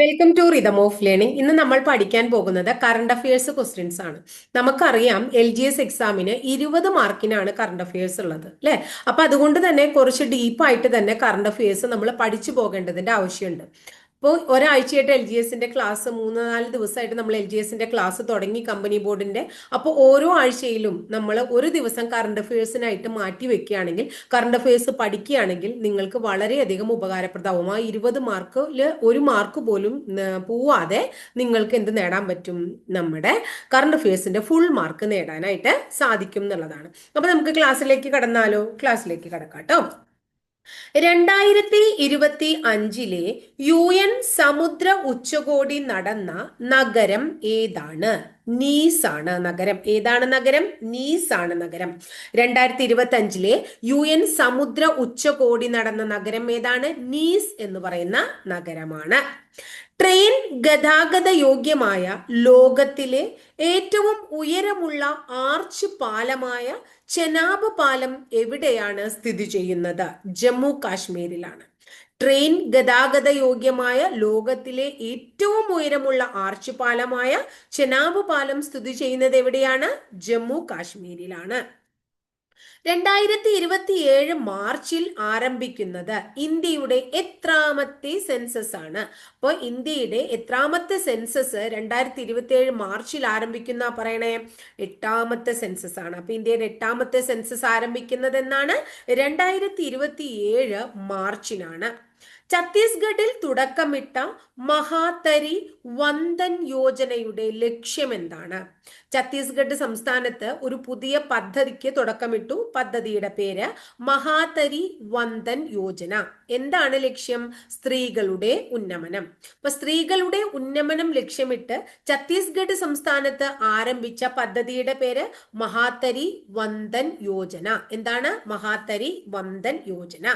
Welcome to rhythm of learning ഇന്ന് നമ്മൾ പഠിക്കാൻ പോകുന്നത് കറണ്ട് അഫയേഴ്സ് ക്വസ്റ്റ്യൻസ് ആണ്. നമുക്കറിയാം എൽ ജി എസ് എക്സാമിന് ഇരുപത് മാർക്കിനാണ് കറണ്ട് അഫയേഴ്സ് ഉള്ളത് അല്ലെ? അപ്പൊ അതുകൊണ്ട് തന്നെ കുറച്ച് ഡീപ്പായിട്ട് തന്നെ കറണ്ട് അഫയേഴ്സ് നമ്മൾ പഠിച്ചു പോകേണ്ടതിന്റെ ആവശ്യമുണ്ട്. ഇപ്പോൾ ഒരാഴ്ചയായിട്ട് എൽ ജി എസിന്റെ ക്ലാസ് മൂന്ന് നാല് ദിവസമായിട്ട് നമ്മൾ എൽ ജി എസിന്റെ ക്ലാസ് തുടങ്ങി കമ്പനി ബോർഡിന്റെ അപ്പോൾ ഓരോ ആഴ്ചയിലും നമ്മൾ ഒരു ദിവസം കറണ്ട് അഫയേഴ്സിനായിട്ട് മാറ്റി വെക്കുകയാണെങ്കിൽ കറണ്ട് അഫയേഴ്സ് പഠിക്കുകയാണെങ്കിൽ നിങ്ങൾക്ക് വളരെയധികം ഉപകാരപ്രദമാവും. ആ ഇരുപത് മാർക്കിൽ ഒരു മാർക്ക് പോലും പോവാതെ നിങ്ങൾക്ക് എന്ത് നേടാൻ പറ്റും? നമ്മുടെ കറണ്ട് അഫയേഴ്സിന്റെ ഫുൾ മാർക്ക് നേടാനായിട്ട് സാധിക്കും എന്നുള്ളതാണ്. അപ്പോൾ നമുക്ക് ക്ലാസ്സിലേക്ക് കടന്നാലോ? ക്ലാസ്സിലേക്ക് കടക്കാം കേട്ടോ. രണ്ടായിരത്തി ഇരുപത്തി അഞ്ചിലെ യു എൻ സമുദ്ര ഉച്ചകോടി നടന്ന നഗരം ഏതാണ്? നീസ് ആണ് നഗരം. ഏതാണ് നഗരം? നീസ് ആണ് നഗരം. രണ്ടായിരത്തി ഇരുപത്തി അഞ്ചിലെ യു എൻ സമുദ്ര ഉച്ചകോടി നടന്ന നഗരം ഏതാണ്? നീസ് എന്ന് പറയുന്ന നഗരമാണ്. ട്രെയിൻ ഗതാഗത യോഗ്യമായ ലോകത്തിലെ ഏറ്റവും ഉയരമുള്ള ആർച്ച് പാലമായ ചെനാബ് പാലം എവിടെയാണ് സ്ഥിതി ചെയ്യുന്നത്? ജമ്മു കാശ്മീരിലാണ്. ട്രെയിൻ ഗതാഗത യോഗ്യമായ ലോകത്തിലെ ഏറ്റവും ഉയരമുള്ള ആർച്ച് പാലമായ ചെനാബ് പാലം സ്ഥിതി ചെയ്യുന്നത് എവിടെയാണ്? ജമ്മു കാശ്മീരിലാണ്. രണ്ടായിരത്തി ഇരുപത്തിയേഴ് മാർച്ചിൽ ആരംഭിക്കുന്നത് ഇന്ത്യയുടെ എത്രാമത്തെ സെൻസസ് ആണ്. അപ്പോൾ ഇന്ത്യയുടെ എത്രാമത്തെ സെൻസസ് രണ്ടായിരത്തി ഇരുപത്തിയേഴ് മാർച്ചിൽ ആരംഭിക്കുന്ന പറയണേ? എട്ടാമത്തെ സെൻസസ് ആണ്. അപ്പൊ ഇന്ത്യയുടെ എട്ടാമത്തെ സെൻസസ് ആരംഭിക്കുന്നത് എന്നാണ് രണ്ടായിരത്തി ഇരുപത്തിയേഴ് മാർച്ചിനാണ്. ഛത്തീസ്ഗഡിൽ തുടക്കമിട്ട മഹാതരി വന്ദൻ യോജനയുടെ ലക്ഷ്യം എന്താണ് ഛത്തീസ്ഗഡ് സംസ്ഥാനത്ത് ഒരു പുതിയ പദ്ധതിക്ക് തുടക്കമിട്ടു. പദ്ധതിയുടെ പേര് മഹാതരി വന്ദൻ യോജന. എന്താണ് ലക്ഷ്യം? സ്ത്രീകളുടെ ഉന്നമനം. അപ്പൊ സ്ത്രീകളുടെ ഉന്നമനം ലക്ഷ്യമിട്ട് ഛത്തീസ്ഗഡ് സംസ്ഥാനത്ത് ആരംഭിച്ച പദ്ധതിയുടെ പേര് മഹാതരി വന്ദൻ യോജന. എന്താണ്? മഹാതരി വന്ദൻ യോജന.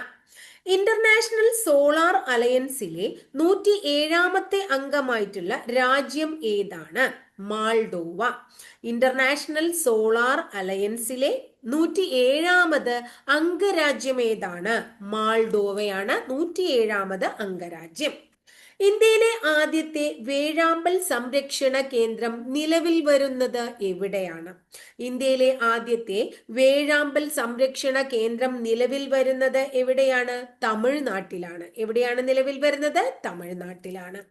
ഇന്റർനാഷണൽ സോളാർ അലയൻസിലെ നൂറ്റി ഏഴാമത്തെ അംഗമായിട്ടുള്ള രാജ്യം ഏതാണ്? മാൾഡോവ. ഇന്റർനാഷണൽ സോളാർ അലയൻസിലെ നൂറ്റി ഏഴാമത് അംഗരാജ്യം ഏതാണ്? മാൾഡോവയാണ് നൂറ്റി ഏഴാമത് അംഗരാജ്യം. ഇന്ത്യയിലെ ആദ്യത്തെ വേഴാമ്പൽ സംരക്ഷണ കേന്ദ്രം നിലവിൽ വരുന്നത് എവിടെയാണ്? ഇന്ത്യയിലെ ആദ്യത്തെ വേഴാമ്പൽ സംരക്ഷണ കേന്ദ്രം നിലവിൽ വരുന്നത് എവിടെയാണ്? തമിഴ്നാട്ടിലാണ്. എവിടെയാണ് നിലവിൽ വരുന്നത്? തമിഴ്നാട്ടിലാണ്.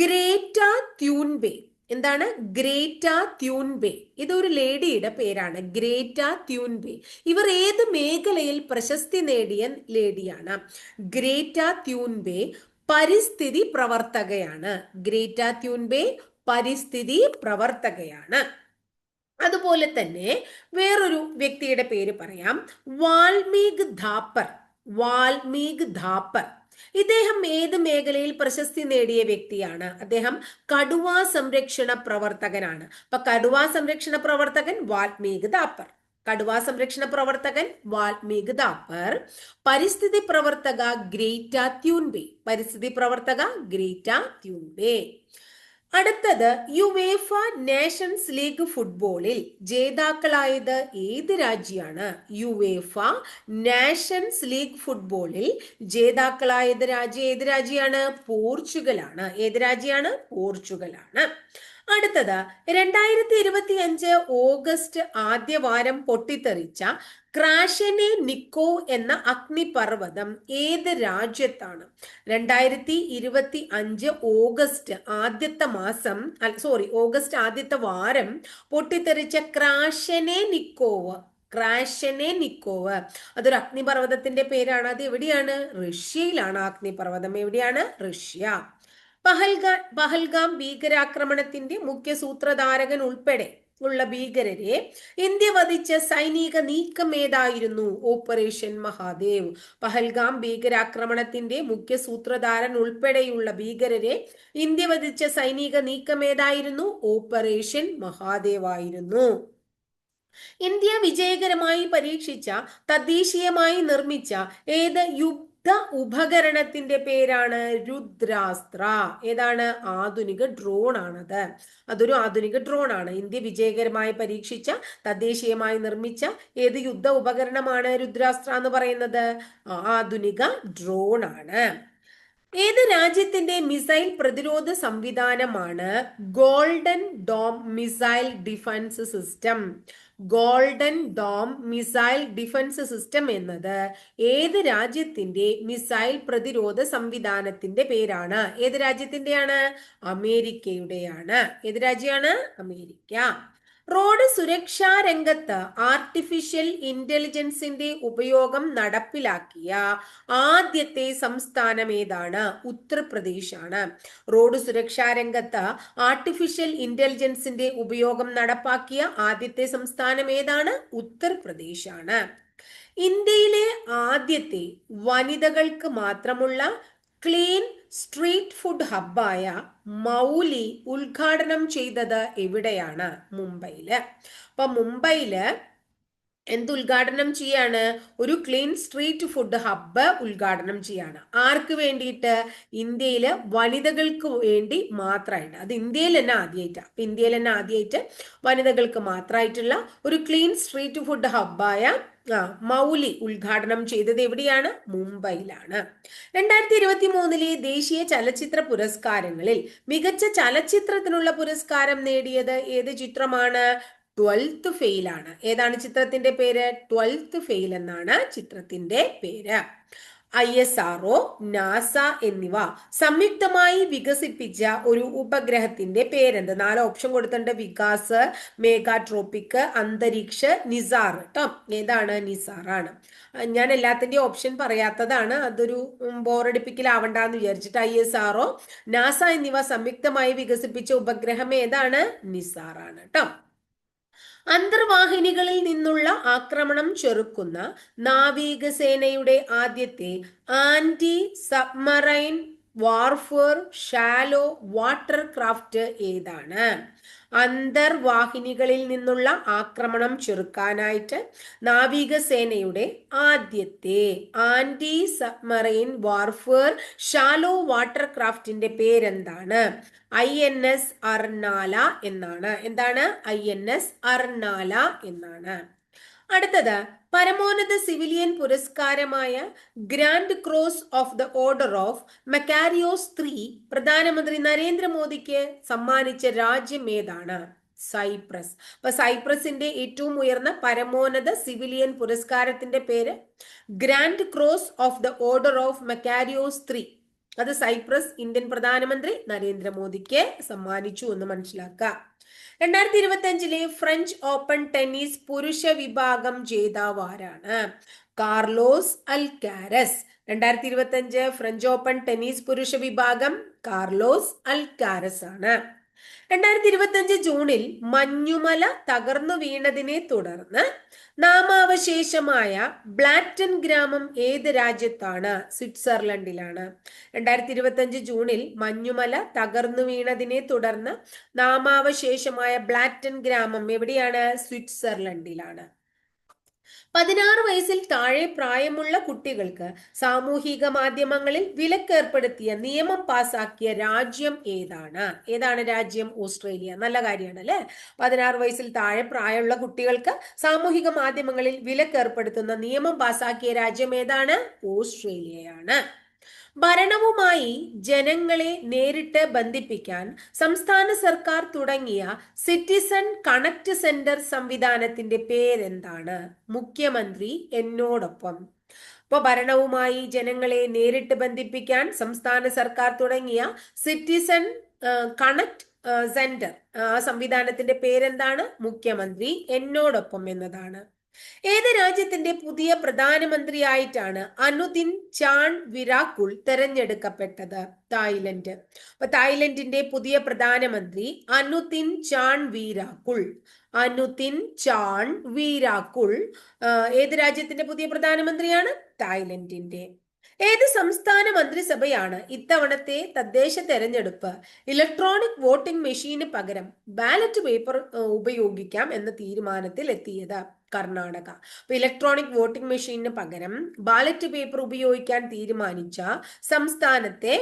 ഗ്രേറ്റ ത്യൂൻബേ എന്താണ്? ഗ്രേറ്റ ത്യൂൻബേ ഇതൊരു ലേഡിയുടെ പേരാണ്. ഗ്രേറ്റ ത്യൂൻബേ ഇവർ ഏത് മേഖലയിൽ പ്രശസ്തി നേടിയ ലേഡിയാണ്? ഗ്രേറ്റ ട്യൂൺബേ പരിസ്ഥിതി പ്രവർത്തകയാണ്. ഗ്രേറ്റ ത്യൂൻബേ പരിസ്ഥിതി പ്രവർത്തകയാണ്. അതുപോലെ തന്നെ വേറൊരു വ്യക്തിയുടെ പേര് പറയാം. വാൽമീക് ധാപ്പർ. വാൽമീക് ധാപ്പർ. ഇദ്ദേഹം ഏത് മേഖലയിൽ പ്രശസ്തി നേടിയ വ്യക്തിയാണ്? അദ്ദേഹം കടുവാ സംരക്ഷണ പ്രവർത്തകനാണ്. അപ്പൊ കടുവാ സംരക്ഷണ പ്രവർത്തകൻ വാൽമീക് ധാപ്പർ. കടുവാ സംരക്ഷണ പ്രവർത്തകൻ വാൽമീക് ദാപ്പർ പരിസ്ഥിതി പ്രവർത്തക ഗ്രേറ്റ ത്യൂൻബേ പരിസ്ഥിതി പ്രവർത്തക ഗ്രേറ്റ ത്യൂൻബേ അടുത്തത് യുവേഫ നേഷൻസ് ലീഗ് ഫുട്ബോളിൽ ജേതാക്കളായത് ഏത് രാജ്യമാണ് യുവേഫ നാഷൻസ് ലീഗ് ഫുട്ബോളിൽ ജേതാക്കളായത് രാജ്യം ഏത് രാജ്യമാണ് പോർച്ചുഗലാണ്. ഏത് രാജ്യമാണ് പോർച്ചുഗലാണ്. അടുത്തത് രണ്ടായിരത്തി ഇരുപത്തി അഞ്ച് ഓഗസ്റ്റ് ആദ്യവാരം പൊട്ടിത്തെറിച്ച ക്രാഷനെ നിക്കോ എന്ന അഗ്നിപർവതം ഏത് രാജ്യത്താണ്? രണ്ടായിരത്തി ഇരുപത്തി അഞ്ച് ഓഗസ്റ്റ് ആദ്യത്തെ മാസം സോറി ഓഗസ്റ്റ് ആദ്യത്തെ വാരം പൊട്ടിത്തെറിച്ച ക്രാഷനെ നിക്കോവ് ക്രാഷനെ നിക്കോവ്. അതൊരു അഗ്നിപർവതത്തിന്റെ പേരാണ്. അത് എവിടെയാണ് റഷ്യയിലാണ് അഗ്നിപർവതം. എവിടെയാണ്? റഷ്യ. പഹൽഗാം പഹൽഗാം ഭീകരാക്രമണത്തിന്റെ മുഖ്യ സൂത്രധാരകൻ ഉൾപ്പെടെ ഉള്ള ഭീകരരെ ഇന്ത്യ വധിച്ച സൈനിക നീക്കം ഏതായിരുന്നു? ഓപ്പറേഷൻ മഹാദേവ്. പഹൽഗാം ഭീകരാക്രമണത്തിന്റെ മുഖ്യ സൂത്രധാരൻ ഉൾപ്പെടെയുള്ള ഭീകരരെ ഇന്ത്യ വധിച്ച സൈനിക നീക്കം ഏതായിരുന്നു? ഓപ്പറേഷൻ മഹാദേവ് ആയിരുന്നു ഇന്ത്യ വിജയകരമായി പരീക്ഷിച്ച തദ്ദേശീയമായി നിർമ്മിച്ച ഏത് യുദ്ധ യുദ്ധ ഉപകരണത്തിന്റെ പേരാണ് രുദ്രാസ്ത്ര. ഏതാണ്? ആധുനിക ഡ്രോൺ ആണത് അതൊരു ആധുനിക ഡ്രോൺ ആണ് ഇന്ത്യ വിജയകരമായി പരീക്ഷിച്ച തദ്ദേശീയമായി നിർമ്മിച്ച ഏത് യുദ്ധ ഉപകരണമാണ് രുദ്രാസ്ത്ര എന്ന് പറയുന്നത്? ആധുനിക ഡ്രോൺ ആണ് ഏത് രാജ്യത്തിന്റെ മിസൈൽ പ്രതിരോധ സംവിധാനമാണ് golden dome missile defence system? Golden dome missile defence system എന്നത് ഏത് രാജ്യത്തിന്റെ മിസൈൽ പ്രതിരോധ സംവിധാനത്തിന്റെ പേരാണ്? ഏത് രാജ്യത്തിന്റെയാണ് അമേരിക്കയുടെയാണ്. ഏത് രാജ്യമാണ്? അമേരിക്ക. റോഡ് സുരക്ഷാ രംഗത്ത് ആർട്ടിഫിഷ്യൽ ഇന്റലിജൻസിന്റെ ഉപയോഗം നടപ്പിലാക്കിയ ആദ്യത്തെ സംസ്ഥാനം ഏതാണ്? ആണ് റോഡ് സുരക്ഷാ രംഗത്ത് ആർട്ടിഫിഷ്യൽ ഇന്റലിജൻസിന്റെ ഉപയോഗം നടപ്പാക്കിയ ആദ്യത്തെ സംസ്ഥാനം ഏതാണ്? ഉത്തർപ്രദേശ് ആണ് ഇന്ത്യയിലെ ആദ്യത്തെ വനിതകൾക്ക് മാത്രമുള്ള ക്ലീൻ സ്ട്രീറ്റ് ഫുഡ് ഹബ്ബായ മൗലി ഉദ്ഘാടനം ചെയ്തത് എവിടെയാണ്? മുംബൈയിൽ. അപ്പൊ മുംബൈയിൽ എന്ത് ഉദ്ഘാടനം ചെയ്യാണ്? ഒരു ക്ലീൻ സ്ട്രീറ്റ് ഫുഡ് ഹബ്ബ് ഉദ്ഘാടനം ചെയ്യാണ്. ആർക്ക് വേണ്ടിയിട്ട്? ഇന്ത്യയിലെ വനിതകൾക്ക് വേണ്ടി മാത്രമായിട്ട് അത് ഇന്ത്യയിൽ തന്നെ ആദ്യമായിട്ടാണ് അപ്പൊ ഇന്ത്യയിൽ തന്നെ ആദ്യമായിട്ട് വനിതകൾക്ക് മാത്രമായിട്ടുള്ള ഒരു ക്ലീൻ സ്ട്രീറ്റ് ഫുഡ് ഹബ്ബായ മൗലി ഉദ്ഘാടനം ചെയ്തത് എവിടെയാണ്? മുംബൈയിലാണ്. രണ്ടായിരത്തി ഇരുപത്തി മൂന്നിലെ ദേശീയ ചലച്ചിത്ര പുരസ്കാരങ്ങളിൽ മികച്ച ചലച്ചിത്രത്തിനുള്ള പുരസ്കാരം നേടിയത് ഏത് ചിത്രമാണ്? ട്വൽത്ത് ഫെയിൽ ആണ്. ഏതാണ് ചിത്രത്തിന്റെ പേര്? ട്വൽത്ത് ഫെയിൽ എന്നാണ് ചിത്രത്തിന്റെ പേര്. ഐ എസ് ആർഒ നാസ എന്നിവ സംയുക്തമായി വികസിപ്പിച്ച ഒരു ഉപഗ്രഹത്തിന്റെ പേരെന്ത് നാല് ഓപ്ഷൻ കൊടുത്തിട്ടുണ്ട്. വികാസ് മേഗാട്രോപ്പിക് അന്തരീക്ഷ നിസാർ. കേട്ടോ ഏതാണ്? നിസാറാണ് ഞാൻ എല്ലാത്തിന്റെയും ഓപ്ഷൻ പറയാത്തതാണ്. അതൊരു ബോറടിപ്പിക്കലാവണ്ടെന്ന് വിചാരിച്ചിട്ട് ഐ എസ് ആർഒ നാസ എന്നിവ സംയുക്തമായി വികസിപ്പിച്ച ഉപഗ്രഹം ഏതാണ്? നിസാറാണ് കേട്ടോ അന്തർവാഹിനികളിൽ നിന്നുള്ള ആക്രമണം ചെറുക്കുന്ന നാവികസേനയുടെ ആദ്യത്തെ anti submarine warfare shallow water craft ഏതാണ്? അന്തർവാഹിനികളിൽ നിന്നുള്ള ആക്രമണം ചെറുക്കാനായിട്ട് നാവികസേനയുടെ ആദ്യത്തെ anti submarine warfare shallow water ക്രാഫ്റ്റിന്റെ പേരെന്താണ്? ഐ എൻ എസ് അർണാല എന്നാണ്. എന്താണ്? ഐ എൻ എസ് അർണാല എന്നാണ്. അടുത്തത് പരമോന്നത civilian പുരസ്കാരമായ grand cross of the order of Makarios three പ്രധാനമന്ത്രി നരേന്ദ്രമോദിക്ക് സമ്മാനിച്ച രാജ്യം ഏതാണ്? സൈപ്രസ്. അപ്പൊ സൈപ്രസിന്റെ ഏറ്റവും ഉയർന്ന പരമോന്നത സിവിലിയൻ പുരസ്കാരത്തിന്റെ പേര് grand cross of the order of Makarios three. അത് സൈപ്രസ് ഇന്ത്യൻ പ്രധാനമന്ത്രി നരേന്ദ്രമോദിക്ക് സമ്മാനിച്ചു എന്ന് മനസ്സിലാക്കുക. രണ്ടായിരത്തി ഇരുപത്തി അഞ്ചിലെ ഫ്രഞ്ച് ഓപ്പൺ ടെന്നീസ് പുരുഷ വിഭാഗം ജേതാവ് ആരാണ്? Carlos Alcaraz. രണ്ടായിരത്തി ഇരുപത്തി അഞ്ച് ഫ്രഞ്ച് ഓപ്പൺ ടെന്നീസ് പുരുഷ വിഭാഗം കാർലോസ് അൽക്കാരസ് ആണ് രണ്ടായിരത്തി ഇരുപത്തി അഞ്ച് ജൂണിൽ മഞ്ഞുമല തകർന്നു വീണതിനെ തുടർന്ന് നാമാവശേഷമായ ബ്ലാറ്റൻ ഗ്രാമം ഏത് രാജ്യത്താണ്? സ്വിറ്റ്സർലൻഡിലാണ്. രണ്ടായിരത്തി ഇരുപത്തി അഞ്ച് ജൂണിൽ മഞ്ഞുമല തകർന്നു വീണതിനെ തുടർന്ന് നാമാവശേഷമായ ബ്ലാറ്റൻ ഗ്രാമം എവിടെയാണ്? സ്വിറ്റ്സർലൻഡിലാണ്. പതിനാറ് വയസ്സിൽ താഴെ പ്രായമുള്ള കുട്ടികൾക്ക് സാമൂഹിക മാധ്യമങ്ങളിൽ വിലക്കേർപ്പെടുത്തിയ നിയമം പാസാക്കിയ രാജ്യം ഏതാണ്? ഏതാണ് രാജ്യം? ഓസ്ട്രേലിയ. നല്ല കാര്യമാണ് അല്ലെ പതിനാറ് വയസ്സിൽ താഴെ പ്രായമുള്ള കുട്ടികൾക്ക് സാമൂഹിക മാധ്യമങ്ങളിൽ വിലക്കേർപ്പെടുത്തുന്ന നിയമം പാസാക്കിയ രാജ്യം ഏതാണ്? ഓസ്ട്രേലിയയാണ്. ഭരണവുമായി ജനങ്ങളെ നേരിട്ട് ബന്ധിപ്പിക്കാൻ സംസ്ഥാന സർക്കാർ തുടങ്ങിയ സിറ്റിസൺ കണക്ട് സെന്റർ സംവിധാനത്തിന്റെ പേരെന്താണ്? മുഖ്യമന്ത്രി എന്നോടൊപ്പം. ഇപ്പൊ ഭരണവുമായി ജനങ്ങളെ നേരിട്ട് ബന്ധിപ്പിക്കാൻ സംസ്ഥാന സർക്കാർ തുടങ്ങിയ സിറ്റിസൺ കണക്ട് സെന്റർ ആ സംവിധാനത്തിന്റെ പേരെന്താണ്? മുഖ്യമന്ത്രി എന്നോടൊപ്പം എന്നതാണ്. ഏത് രാജ്യത്തിന്റെ പുതിയ പ്രധാനമന്ത്രിയായിട്ടാണ് അനുദിൻ ചാൺ വിരാക്കുൾ തെരഞ്ഞെടുക്കപ്പെട്ടത്? തായ്ലൻഡ്. അപ്പൊ തായ്ലൻഡിന്റെ പുതിയ പ്രധാനമന്ത്രി അനുദിൻ ചാൺ വീരാക്കുൾ അനുദിൻ ചാൺ വീരാക്കുൾ ഏത് രാജ്യത്തിന്റെ പുതിയ പ്രധാനമന്ത്രിയാണ്? തായ്ലൻഡിന്റെ ഏത് സംസ്ഥാന മന്ത്രിസഭയാണ് ഇത്തവണത്തെ തദ്ദേശ തെരഞ്ഞെടുപ്പ്? ഇലക്ട്രോണിക് വോട്ടിംഗ് മെഷീന് പകരം ബാലറ്റ് പേപ്പർ ഉപയോഗിക്കാം എന്ന തീരുമാനത്തിൽ എത്തിയത് കർണാടക. അപ്പൊ ഇലക്ട്രോണിക് വോട്ടിംഗ് മെഷീനിന് പകരം ബാലറ്റ് പേപ്പർ ഉപയോഗിക്കാൻ തീരുമാനിച്ച സംസ്ഥാനത്തെ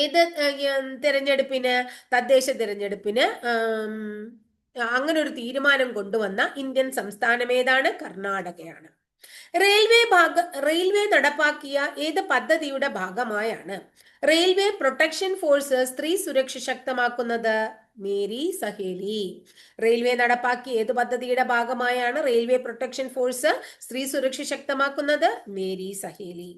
ഏത് തെരഞ്ഞെടുപ്പിന് തദ്ദേശ തെരഞ്ഞെടുപ്പിന് അങ്ങനെ ഒരു തീരുമാനം കൊണ്ടുവന്ന ഇന്ത്യൻ സംസ്ഥാനം ഏതാണ്? കർണാടകയാണ്. റെയിൽവേ ഭാഗ റെയിൽവേ നടപ്പാക്കിയ ഏത് പദ്ധതിയുടെ ഭാഗമായാണ്? റെയിൽവേ പ്രൊട്ടക്ഷൻ ഫോഴ്സ് സ്ത്രീ സുരക്ഷ ശക്തമാക്കുന്നത് മേരി സഹേലി. റെയിൽവേ നടപ്പാക്കിയ ഏത് പദ്ധതിയുടെ ഭാഗമായാണ് റെയിൽവേ പ്രൊട്ടക്ഷൻ ഫോഴ്സ് സ്ത്രീ സുരക്ഷ ശക്തമാക്കുന്നത്? Meri Saheli.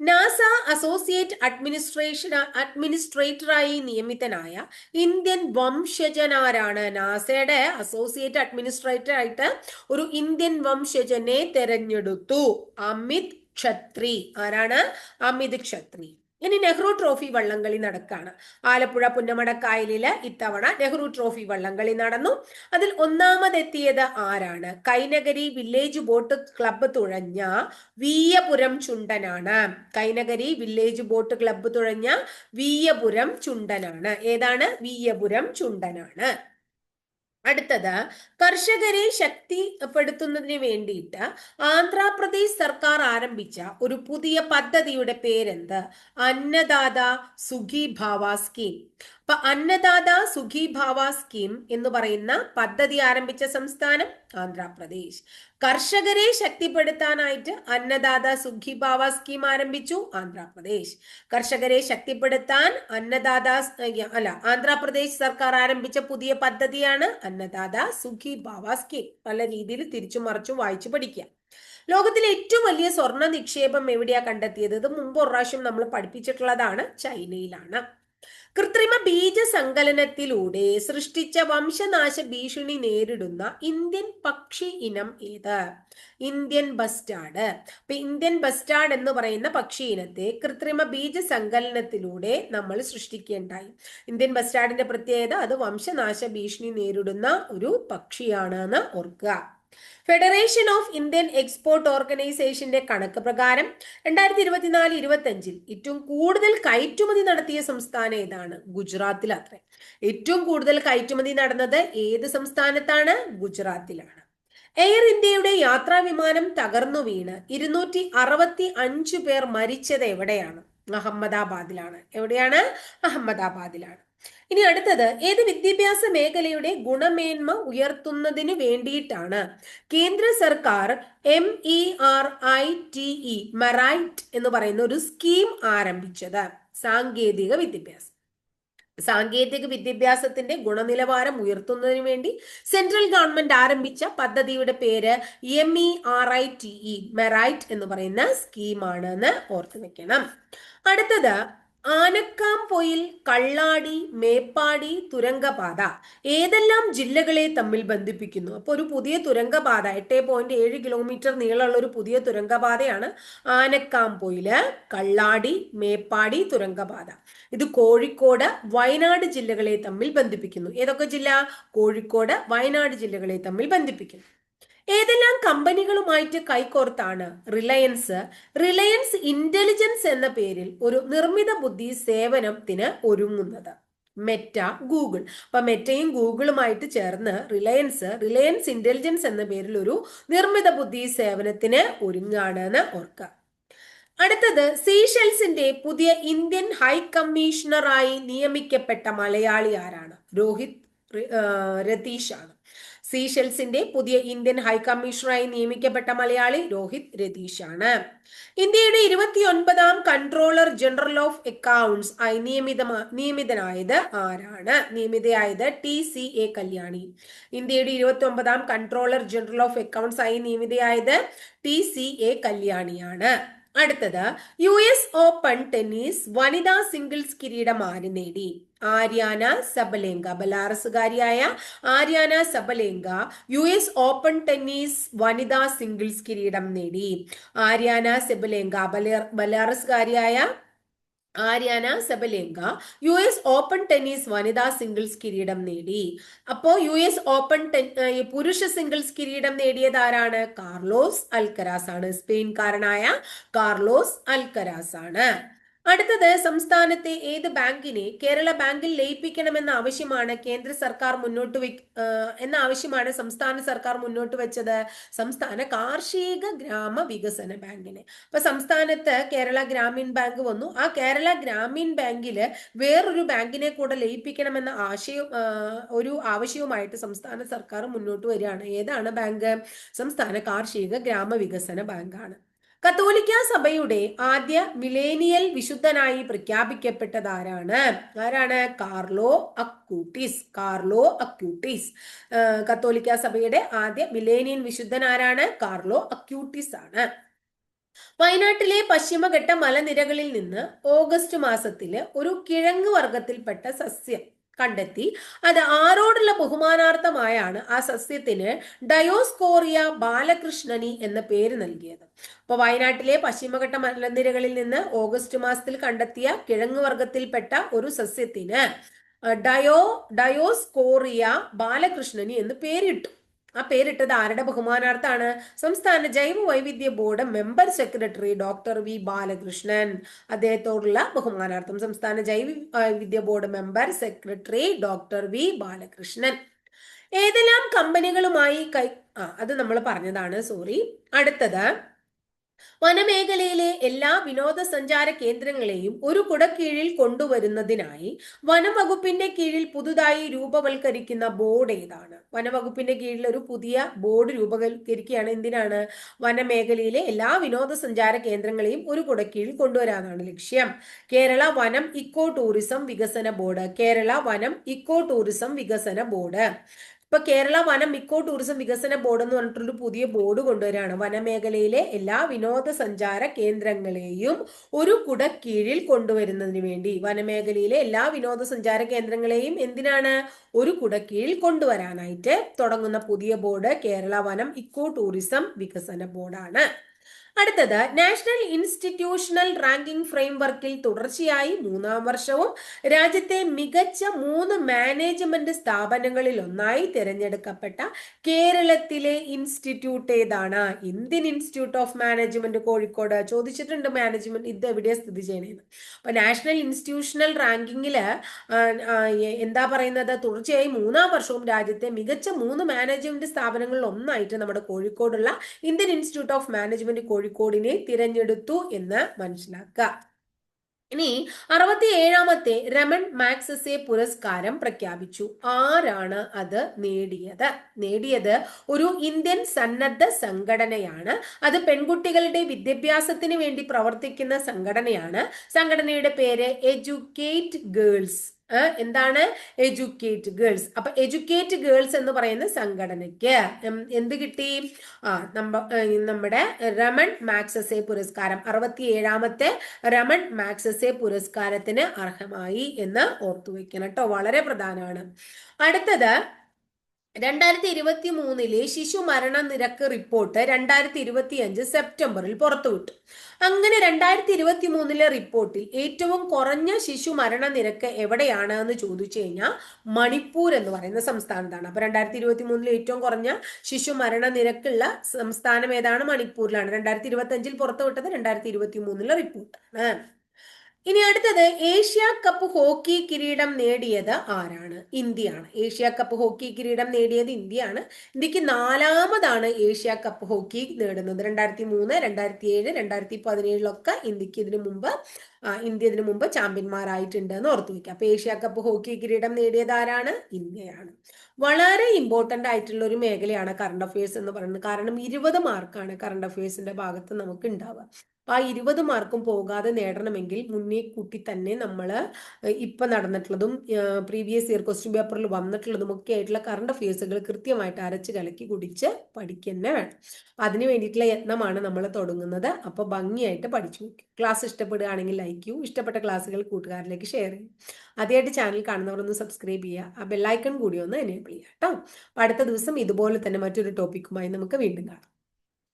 NASA associate administration അഡ്മിനിസ്ട്രേറ്ററായി നിയമിതനായ ഇന്ത്യൻ വംശജനാരാണ് നാസയുടെ അസോസിയേറ്റ് അഡ്മിനിസ്ട്രേറ്റർ ആയിട്ട് ഒരു ഇന്ത്യൻ വംശജനെ തെരഞ്ഞെടുത്തു. അമിത് ക്ഷത്രി ആരാണ്? അമിത് ക്ഷത്രി ഇനി നെഹ്റു ട്രോഫി വള്ളംകളി നടക്കാണ്. ആലപ്പുഴ പുന്നമടക്കായലിൽ ഇത്തവണ നെഹ്റു ട്രോഫി വള്ളംകളി നടന്നു. അതിൽ ഒന്നാമതെത്തിയത് ആരാണ്? കൈനഗരി വില്ലേജ് ബോട്ട് ക്ലബ്ബ് തുഴഞ്ഞ വീയപുരം ചുണ്ടനാണ്. കൈനഗരി വില്ലേജ് ബോട്ട് ക്ലബ്ബ് തുഴഞ്ഞ വീയപുരം ചുണ്ടനാണ്. ഏതാണ്? വീയപുരം ചുണ്ടനാണ്. അടുത്തത് കർഷകരെ ശക്തിപ്പെടുത്തുന്നതിന് വേണ്ടിയിട്ട് ആന്ധ്രാപ്രദേശ് സർക്കാർ ആരംഭിച്ച ഒരു പുതിയ പദ്ധതിയുടെ പേരെന്ത്? അന്നദാത സുഖി ഭാവ സ്കീം. അപ്പൊ അന്നദാത സുഖി ഭാവ സ്കീം എന്ന് പറയുന്ന പദ്ധതി ആരംഭിച്ച സംസ്ഥാനം ആന്ധ്രാപ്രദേശ്. കർഷകരെ ശക്തിപ്പെടുത്താനായിട്ട് അന്നദാത സുഖി ഭാവ സ്കീം ആരംഭിച്ചു ആന്ധ്രാപ്രദേശ്. കർഷകരെ ശക്തിപ്പെടുത്താൻ അന്നദാത അല്ല ആന്ധ്രാപ്രദേശ് സർക്കാർ ആരംഭിച്ച പുതിയ പദ്ധതിയാണ് അന്നദാത സുഖി ഭാവ സ്കീം. പല രീതിയിൽ തിരിച്ചു മറിച്ചു വായിച്ചു പഠിക്കുക ലോകത്തിലെ ഏറ്റവും വലിയ സ്വർണ നിക്ഷേപം എവിടെയാ കണ്ടെത്തിയത്? ഇത് മുമ്പ് ഒരു പ്രാവശ്യം നമ്മൾ പഠിപ്പിച്ചിട്ടുള്ളതാണ് ചൈനയിലാണ്. കൃത്രിമ ബീജ ബീജസങ്കലനത്തിലൂടെ സൃഷ്ടിച്ച വംശനാശ ഭീഷണി നേരിടുന്ന ഇന്ത്യൻ പക്ഷി ഇനം ഏത്? Indian bustard. അപ്പൊ ഇന്ത്യൻ ബസ്റ്റാർഡ് എന്ന് പറയുന്ന പക്ഷി ഇനത്തെ കൃത്രിമ ബീജ ബീജസങ്കലനത്തിലൂടെ നമ്മൾ സൃഷ്ടിക്കേണ്ടായി. ഇന്ത്യൻ ബസ്റ്റാർഡിന്റെ പ്രത്യേകത അത് വംശനാശ ഭീഷണി നേരിടുന്ന ഒരു പക്ഷിയാണെന്ന് ഓർക്കുക. ഫെഡറേഷൻ ഓഫ് ഇന്ത്യൻ എക്സ്പോർട്ട് ഓർഗനൈസേഷന്റെ കണക്ക് പ്രകാരം രണ്ടായിരത്തി ഇരുപത്തിനാല് ഇരുപത്തി അഞ്ചിൽ ഏറ്റവും കൂടുതൽ കയറ്റുമതി നടത്തിയ സംസ്ഥാനം ഏതാണ്? ഗുജറാത്തിൽ അത്ര. ഏറ്റവും കൂടുതൽ കയറ്റുമതി നടന്നത് ഏത് സംസ്ഥാനത്താണ്? ഗുജറാത്തിലാണ്. എയർ ഇന്ത്യയുടെ യാത്രാ വിമാനം തകർന്നു വീണ് ഇരുന്നൂറ്റി അറുപത്തി അഞ്ചു പേർ മരിച്ചത് എവിടെയാണ്? അഹമ്മദാബാദിലാണ്. എവിടെയാണ്? അഹമ്മദാബാദിലാണ്. ഇനി അടുത്തത് ഏത് വിദ്യാഭ്യാസ മേഖലയുടെ ഗുണമേന്മ ഉയർത്തുന്നതിന് വേണ്ടിയിട്ടാണ്? കേന്ദ്ര സർക്കാർ M E R I T E MERITE എന്ന് പറയുന്ന ഒരു സ്കീം ആരംഭിച്ചത്. സാങ്കേതിക വിദ്യാഭ്യാസം. സാങ്കേതിക വിദ്യാഭ്യാസത്തിന്റെ ഗുണനിലവാരം ഉയർത്തുന്നതിന് വേണ്ടി സെൻട്രൽ ഗവൺമെന്റ് ആരംഭിച്ച പദ്ധതിയുടെ പേര് M E R I T E MERITE എന്ന് പറയുന്ന സ്കീമാണെന്ന് ഓർത്തു വെക്കണം. അടുത്തത് ആനക്കാംപൊയിൽ കള്ളാടി മേപ്പാടി തുരങ്കപാത ഏതെല്ലാം ജില്ലകളെ തമ്മിൽ ബന്ധിപ്പിക്കുന്നു? അപ്പോൾ ഒരു പുതിയ തുരങ്കപാത എട്ട് പോയിന്റ് ഏഴ് കിലോമീറ്റർ നീളമുള്ള ഒരു പുതിയ തുരങ്കപാതയാണ് ആനക്കാംപൊയിൽ കള്ളാടി മേപ്പാടി തുരങ്കപാത. ഇത് കോഴിക്കോട് വയനാട് ജില്ലകളെ തമ്മിൽ ബന്ധിപ്പിക്കുന്നു. ഏതൊക്കെ ജില്ല? കോഴിക്കോട് വയനാട് ജില്ലകളെ തമ്മിൽ ബന്ധിപ്പിക്കുന്നു. ഏതെല്ലാം കമ്പനികളുമായിട്ട് കൈകോർത്താണ്? റിലയൻസ്. റിലയൻസ് ഇന്റലിജൻസ് എന്ന പേരിൽ ഒരു നിർമ്മിത ബുദ്ധി സേവനത്തിന് ഒരുങ്ങുന്നത്. Meta Google. അപ്പൊ മെറ്റയും ഗൂഗിളുമായിട്ട് ചേർന്ന് റിലയൻസ് റിലയൻസ് ഇന്റലിജൻസ് എന്ന പേരിൽ ഒരു നിർമ്മിത ബുദ്ധി സേവനത്തിന് ഒരുങ്ങാണ് ഓർക്കുക. അടുത്തത് സീഷെൽസിന്റെ പുതിയ ഇന്ത്യൻ ഹൈ കമ്മീഷണറായി നിയമിക്കപ്പെട്ട മലയാളി ആരാണ്? രോഹിത് രതീഷ് ആണ്. സീഷെൽസിന്റെ പുതിയ ഇന്ത്യൻ ഹൈക്കമ്മീഷണറായി നിയമിക്കപ്പെട്ട മലയാളി രോഹിത് രതീഷ് ആണ് ഇന്ത്യയുടെ ഇരുപത്തിയൊൻപതാം കൺട്രോളർ ജനറൽ ഓഫ് അക്കൗണ്ട്സ് ആയി നിയമിത നിയമിതനായത് ആരാണ്? നിയമിതയായത് ടി സി എ കല്യാണി. ഇന്ത്യയുടെ ഇരുപത്തി ഒമ്പതാം കൺട്രോളർ ജനറൽ ഓഫ് അക്കൗണ്ട്സ് ആയി നിയമിതയായത് ടി സി എ കല്യാണിയാണ്. അടുത്തത് യു എസ് ഓപ്പൺ ടെന്നീസ് വനിതാ സിംഗിൾസ് കിരീടം ആര് നേടി? Aryna Sabalenka ബലാറസുകാരിയായ Aryna Sabalenka U S open tennis വനിതാ സിംഗിൾസ് കിരീടം നേടി. Aryna Sabalenka ബലാറസുകാരിയായ Aryna Sabalenka U S open tennis വനിതാ സിംഗിൾസ് കിരീടം നേടി. അപ്പോ യു എസ് ഓപ്പൺ പുരുഷ സിംഗിൾസ് കിരീടം നേടിയത് ആരാണ്? കാർലോസ് അൽക്കരാസ് ആണ് സ്പെയിൻകാരനായ കാർലോസ് അൽക്കരാസ് ആണ് അടുത്തത് സംസ്ഥാനത്തെ ഏത് ബാങ്കിനെ കേരള ബാങ്കിൽ ലയിപ്പിക്കണമെന്ന ആവശ്യമാണ് കേന്ദ്ര സർക്കാർ മുന്നോട്ട് വെ എന്ന ആവശ്യമാണ് സംസ്ഥാന സർക്കാർ മുന്നോട്ട് വെച്ചത്. സംസ്ഥാന കാർഷിക ഗ്രാമ വികസന ബാങ്കിനെ. അപ്പൊ സംസ്ഥാനത്ത് കേരള ഗ്രാമീൺ ബാങ്ക് വന്നു. ആ കേരള ഗ്രാമീൺ ബാങ്കിൽ വേറൊരു ബാങ്കിനെ കൂടെ ലയിപ്പിക്കണമെന്ന ആശയം ഒരു ആവശ്യവുമായിട്ട് സംസ്ഥാന സർക്കാർ മുന്നോട്ട് വരികയാണ്. ഏതാണ് ബാങ്ക്? സംസ്ഥാന കാർഷിക ഗ്രാമ വികസന ബാങ്കാണ്. കത്തോലിക്ക സഭയുടെ ആദ്യ മിലേനിയൽ വിശുദ്ധനായി പ്രഖ്യാപിക്കപ്പെട്ടത് ആരാണ്? ആരാണ്? കാർലോ അക്യൂട്ടീസ് കാർലോ അക്യൂട്ടീസ് കത്തോലിക്ക സഭയുടെ ആദ്യ മിലേനിയൻ വിശുദ്ധൻ ആരാണ്? കാർലോ അക്യൂട്ടീസ് ആണ്. വയനാട്ടിലെ പശ്ചിമഘട്ട മലനിരകളിൽ നിന്ന് ഓഗസ്റ്റ് മാസത്തിൽ ഒരു കിഴങ്ങ് വർഗത്തിൽപ്പെട്ട സസ്യം കണ്ടെത്തി. അത് ആരോടുള്ള ബഹുമാനാർത്ഥമായാണ് ആ സസ്യത്തിന് ഡയോസ്കോറിയ ബാലകൃഷ്ണനി എന്ന പേര് നൽകിയത്. അപ്പൊ വയനാട്ടിലെ പശ്ചിമഘട്ട മലനിരകളിൽ നിന്ന് ഓഗസ്റ്റ് മാസത്തിൽ കണ്ടെത്തിയ കിഴങ്ങ് വർഗത്തിൽപ്പെട്ട ഒരു സസ്യത്തിന് ഡയോ ഡയോസ്കോറിയ ബാലകൃഷ്ണനി എന്ന് പേരിട്ടു. ആ പേരിട്ടത് ആരുടെ ബഹുമാനാർത്ഥാണ് സംസ്ഥാന ജൈവ വൈവിധ്യ board member secretary doctor V Balakrishnan. അദ്ദേഹത്തോടുള്ള ബഹുമാനാർത്ഥം സംസ്ഥാന ജൈവ വൈവിധ്യ board member secretary doctor V Balakrishnan. ഏതെല്ലാം കമ്പനികളുമായി കൈ ആ അത് നമ്മൾ പറഞ്ഞതാണ്. സോറി. അടുത്തത്. വനമേഖലയിലെ എല്ലാ വിനോദസഞ്ചാര കേന്ദ്രങ്ങളെയും ഒരു കുടക്കീഴിൽ കൊണ്ടുവരുന്നതിനായി വനംവകുപ്പിന്റെ കീഴിൽ പുതുതായി രൂപവൽക്കരിക്കുന്ന ബോർഡ് ഏതാണ്? വനവകുപ്പിന്റെ കീഴിൽ ഒരു പുതിയ ബോർഡ് രൂപവൽക്കരിക്കുകയാണ്. എന്തിനാണ്? വനമേഖലയിലെ എല്ലാ വിനോദസഞ്ചാര കേന്ദ്രങ്ങളെയും ഒരു കുടക്കീഴിൽ കൊണ്ടുവരാനാണ് ലക്ഷ്യം. കേരള വനം ഇക്കോ ടൂറിസം വികസന ബോർഡ്. കേരള വനം ഇക്കോ ടൂറിസം വികസന ബോർഡ്. ഇപ്പൊ കേരള വനം ഇക്കോ ടൂറിസം വികസന ബോർഡ് എന്ന് പറഞ്ഞിട്ടൊരു പുതിയ ബോർഡ് കൊണ്ടുവരികയാണ് വനമേഖലയിലെ എല്ലാ വിനോദസഞ്ചാര കേന്ദ്രങ്ങളെയും ഒരു കുട കീഴിൽ കൊണ്ടുവരുന്നതിന് വേണ്ടി. വനമേഖലയിലെ എല്ലാ വിനോദസഞ്ചാര കേന്ദ്രങ്ങളെയും എന്തിനാണ് ഒരു കുട കീഴിൽ കൊണ്ടുവരാനായിട്ട് തുടങ്ങുന്ന പുതിയ ബോർഡ് കേരള വനം ഇക്കോ ടൂറിസം വികസന ബോർഡാണ്. അടുത്തത് നാഷണൽ ഇൻസ്റ്റിറ്റ്യൂഷണൽ റാങ്കിംഗ് ഫ്രെയിംവർക്കിൽ തുടർച്ചയായി മൂന്നാം വർഷവും രാജ്യത്തെ മികച്ച മൂന്ന് മാനേജ്മെന്റ് സ്ഥാപനങ്ങളിൽ ഒന്നായി തിരഞ്ഞെടുക്കപ്പെട്ട കേരളത്തിലെ ഇൻസ്റ്റിറ്റ്യൂട്ട് ഏതാണ്? Indian institute of management Kozhikode ചോദിച്ചിട്ടുണ്ട് മാനേജ്മെന്റ് ഇത് എവിടെയാണ് സ്ഥിതി ചെയ്യണേന്ന് അപ്പൊ നാഷണൽ ഇൻസ്റ്റിറ്റ്യൂഷണൽ റാങ്കിങ്ങിൽ എന്താ പറയുന്നത്? തുടർച്ചയായി മൂന്നാം വർഷവും രാജ്യത്തെ മികച്ച മൂന്ന് മാനേജ്മെന്റ് സ്ഥാപനങ്ങളിൽ ഒന്നായിട്ട് നമ്മുടെ കോഴിക്കോടുള്ള ഇന്ത്യൻ ഇൻസ്റ്റിറ്റ്യൂട്ട് ഓഫ് മാനേജ്മെന്റ് കോഴിക്കോടിനെ തിരഞ്ഞെടുത്തു എന്ന് മനസ്സിലാക്കുക. ഇനി അറുപത്തി ഏഴാമത്തെ രമൺ മാക്സസെ പുരസ്കാരം പ്രഖ്യാപിച്ചു. ആരാണ് അത് നേടിയത്? നേടിയത് ഒരു ഇന്ത്യൻ സന്നദ്ധ സംഘടനയാണ്. അത് പെൺകുട്ടികളുടെ വിദ്യാഭ്യാസത്തിന് വേണ്ടി പ്രവർത്തിക്കുന്ന സംഘടനയാണ്. സംഘടനയുടെ പേര് എഡ്യൂക്കേറ്റ് ഗേൾസ് എന്താണ്? എഡ്യൂക്കേറ്റ് ഗേൾസ് അപ്പൊ എഡ്യൂക്കേറ്റ് ഗേൾസ് എന്ന് പറയുന്ന സംഘടനയ്ക്ക് എന്ത് കിട്ടി? ആ നമ്മുടെ രമൺ മാക്സസെ പുരസ്കാരം അറുപത്തി ഏഴാമത്തെ രമൺ മാക്സസെ പുരസ്കാരത്തിന് അർഹമായി എന്ന് ഓർത്തു വെക്കണം കേട്ടോ. വളരെ പ്രധാനമാണ്. അടുത്തത് രണ്ടായിരത്തി ഇരുപത്തി മൂന്നിലെ ശിശു മരണ നിരക്ക് റിപ്പോർട്ട് രണ്ടായിരത്തി ഇരുപത്തി അഞ്ച് സെപ്റ്റംബറിൽ പുറത്തുവിട്ടു. അങ്ങനെ രണ്ടായിരത്തി ഇരുപത്തി മൂന്നിലെ റിപ്പോർട്ടിൽ ഏറ്റവും കുറഞ്ഞ ശിശു മരണ നിരക്ക് എവിടെയാണ് എന്ന് ചോദിച്ചു കഴിഞ്ഞാൽ മണിപ്പൂർ എന്ന് പറയുന്ന സംസ്ഥാനത്താണ്. അപ്പൊ രണ്ടായിരത്തി ഇരുപത്തി മൂന്നിൽ ഏറ്റവും കുറഞ്ഞ ശിശു മരണ നിരക്കുള്ള സംസ്ഥാനം ഏതാണ്? മണിപ്പൂരിലാണ്. രണ്ടായിരത്തി ഇരുപത്തി അഞ്ചിൽ പുറത്തുവിട്ടത് രണ്ടായിരത്തി ഇരുപത്തി മൂന്നിലെ റിപ്പോർട്ടാണ്. ഇനി അടുത്തത് ഏഷ്യ കപ്പ് ഹോക്കി കിരീടം നേടിയത് ആരാണ്? ഇന്ത്യയാണ്. ഏഷ്യ കപ്പ് ഹോക്കി കിരീടം നേടിയത് ഇന്ത്യയാണ്. ഇന്ത്യയ്ക്ക് നാലാമതാണ് ഏഷ്യ കപ്പ് ഹോക്കി നേടുന്നത്. രണ്ടായിരത്തി മൂന്ന് രണ്ടായിരത്തി ഏഴ് രണ്ടായിരത്തി പതിനേഴിലൊക്കെ ഇന്ത്യയ്ക്ക് ഇതിനു മുമ്പ് ഇന്ത്യ ഇതിനു മുമ്പ് ചാമ്പ്യന്മാരായിട്ടുണ്ട് എന്ന് ഓർത്തു വയ്ക്കുക അപ്പൊ ഏഷ്യ കപ്പ് ഹോക്കി കിരീടം നേടിയത് ആരാണ്? ഇന്ത്യയാണ്. വളരെ ഇമ്പോർട്ടന്റ് ആയിട്ടുള്ള ഒരു മേഖലയാണ് കറണ്ട് അഫയേഴ്സ് എന്ന് പറയുന്നത്. കാരണം ഇരുപത് മാർക്കാണ് കറണ്ട് അഫയേഴ്സിന്റെ ഭാഗത്ത് നമുക്ക് ഉണ്ടാവുക. അപ്പൊ ആ ഇരുപത് മാർക്കും പോകാതെ നേടണമെങ്കിൽ മുന്നേ കൂട്ടി തന്നെ നമ്മൾ ഇപ്പൊ നടന്നിട്ടുള്ളതും പ്രീവിയസ് ഇയർ ക്വസ്റ്റ്യൻ പേപ്പറിൽ വന്നിട്ടുള്ളതും ഒക്കെ ആയിട്ടുള്ള കറണ്ട് അഫയേഴ്സുകൾ കൃത്യമായിട്ട് അരച്ച് കലക്കി കുടിച്ച് പഠിക്കന്നെ വേണം അതിന് വേണ്ടിയിട്ടുള്ള യത്നമാണ് നമ്മൾ തുടങ്ങുന്നത്. അപ്പൊ ഭംഗിയായിട്ട് പഠിച്ചു ക്ലാസ് ഇഷ്ടപ്പെടുകയാണെങ്കിൽ ലൈക്ക് ചെയ്യൂ ഇഷ്ടപ്പെട്ട ക്ലാസ്സുകൾ കൂട്ടുകാരിലേക്ക് ഷെയർ ചെയ്യും ആദ്യമായിട്ട് ചാനൽ കാണുന്നവർ ഒന്ന് സബ്സ്ക്രൈബ് ചെയ്യുക. ആ ബെല്ലൈക്കൺ കൂടി ഒന്ന് എനേബിൾ ചെയ്യുക കേട്ടോ. അടുത്ത ദിവസം ഇതുപോലെ തന്നെ മറ്റൊരു ടോപ്പിക്കുമായി നമുക്ക് വീണ്ടും കാണാം.